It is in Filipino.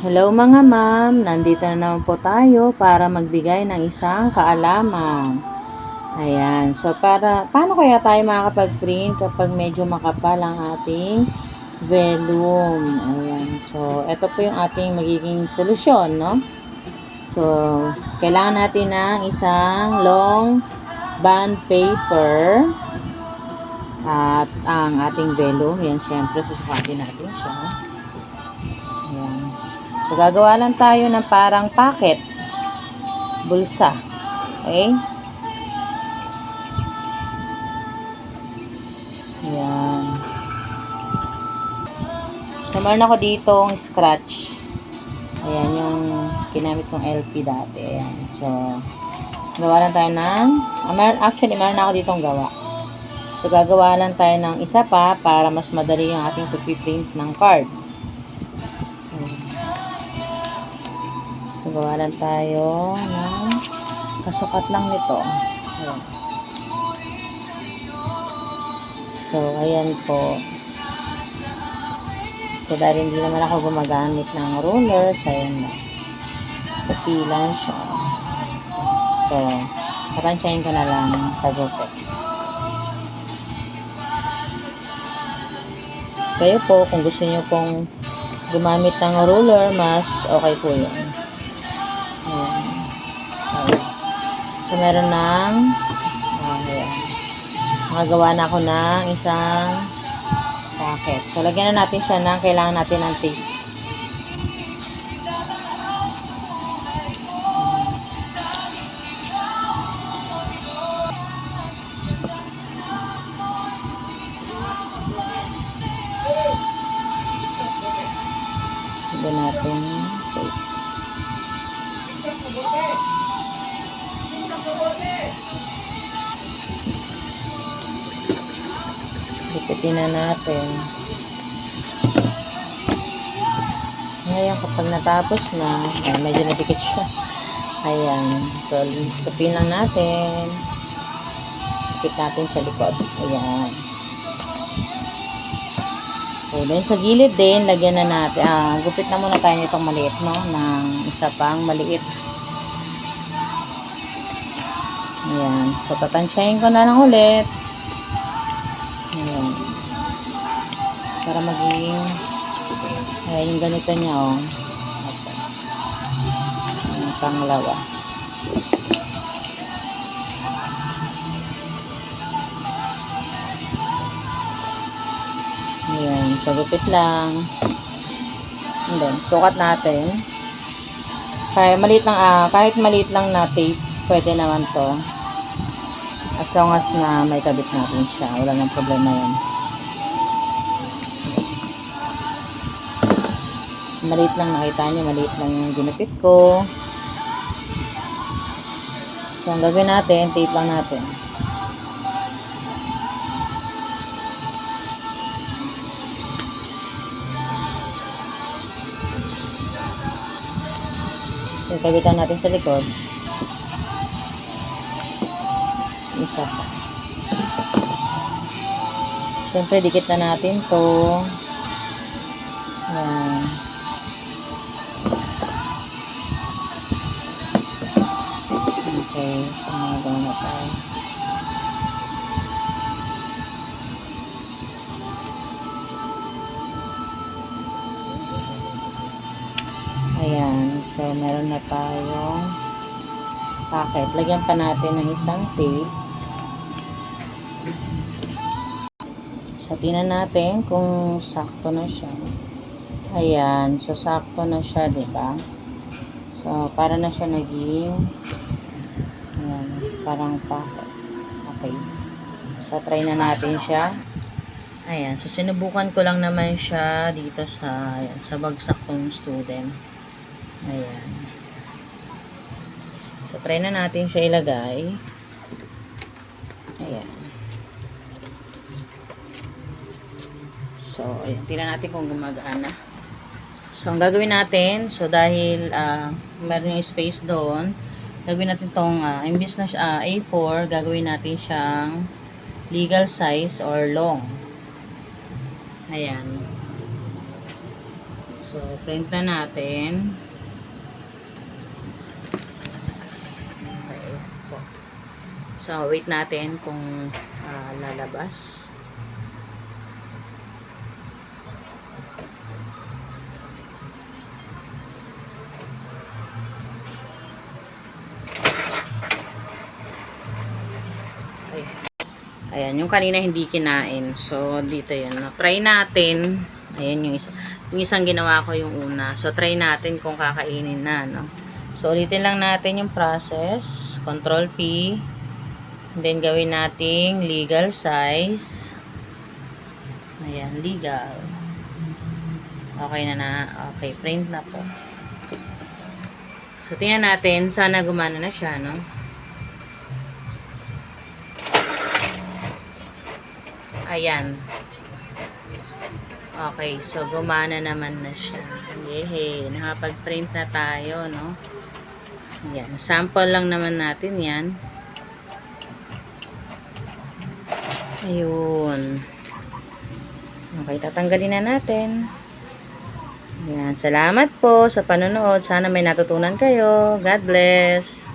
Hello mga ma'am, nandito na naman po tayo para magbigay ng isang kaalaman. Ayan, so para, paano kaya tayo makakapag-print kapag medyo makapal ang ating vellum? Ayan, so ito po yung ating magiging solusyon, no? So, kailangan natin ng isang long bond paper at ang ating vellum. Yan, syempre, susukatin natin siya. Ayan. So, gagawa lang tayo ng parang pocket. Bulsa. Okay? Ayan. So, meron ako ditong scratch. Ayan, yung ginamit kong LP dati. Ayan. So, gawa lang tayo ng, ah, actually, meron ako ditong gawa. So, gagawa lang tayo ng isa pa para mas madali yung ating pagpiprint ng card. Gawa lang tayo ng kasukat lang nito. So, ayan po. So, dahil hindi naman ako gumagamit ng ruler, ayan na. Puti lang siya. So, katansyahin ko na lang pagupit. Kayo po, kung gusto niyo pong gumamit ng ruler, mas okay po yun. So, meron ng ah, ayan. Nakagawa na ako ng isang packet. So, lagyan na natin siya ng kailangan natin ng tape. Lagyan natin tape. Lipitin na natin. Ngayon, kapag natapos na, ay, medyo nadikit siya. Ayan. So, lipin lang natin. Dikit natin sa likod. Ayan. So, then sa gilid din, lagyan na natin. Ah, gupit na muna tayo nitong maliit, no? Ng isa pang maliit. Ayan. So, tatansyahin ko na lang ulit. Para maging ayan yung ganito niya oh. Yung pangalawa. Ayan. So, gupit lang. And then, sukat natin. Kaya maliit lang, ah, kahit maliit lang na tape, pwede naman to. As long as na may kabit natin siya. Wala nang problema yun. Maliit lang nakita niyo. Maliit lang yung ginupit ko. So, ang gagawin natin, tape lang natin. So, kabitan natin sa likod. Isa pa. Siyempre, dikit na natin to. Yan. Ayan. So, meron na tayong packet. Lagyan pa natin ng isang tape. So, tingnan natin kung sakto na siya. Ayan. So, sakto na siya, ba? So, para na siya naging ayan, parang packet. Okay. So, try na natin siya. Ayan. So, sinubukan ko lang naman siya dito sa, ayan, sa bagsak kong student. Ayan. So, try na natin siya ilagay. Ayan. So, ayan. Tingnan natin kung gumagana. So, ang gagawin natin, so dahil uh, meron yung space doon, gagawin natin tong, uh, imbis na siya, ah, A4, gagawin natin siyang legal size or long. Ayan. So, print na natin. Okay po. So, wait natin kung ah, lalabas. Ay. Ayan, yung kanina hindi kinain. So, dito yun. No? Try natin. Ayan yung isa. Yung isang ginawa ko yung una. So, try natin kung kakainin na, no? So, ulitin lang natin yung process. Control P. And then, gawin nating legal size. Ayan, legal. Okay na na. Okay, print na po. So, tingnan natin. Sana gumana na siya, no? Ayan. Okay, so gumana naman na siya. Yehey, nakapag-print na tayo, no? Ayan, sample lang naman natin yan. Ayun. Okay, tatanggalin na natin. Ayan, salamat po sa panonood. Sana may natutunan kayo. God bless.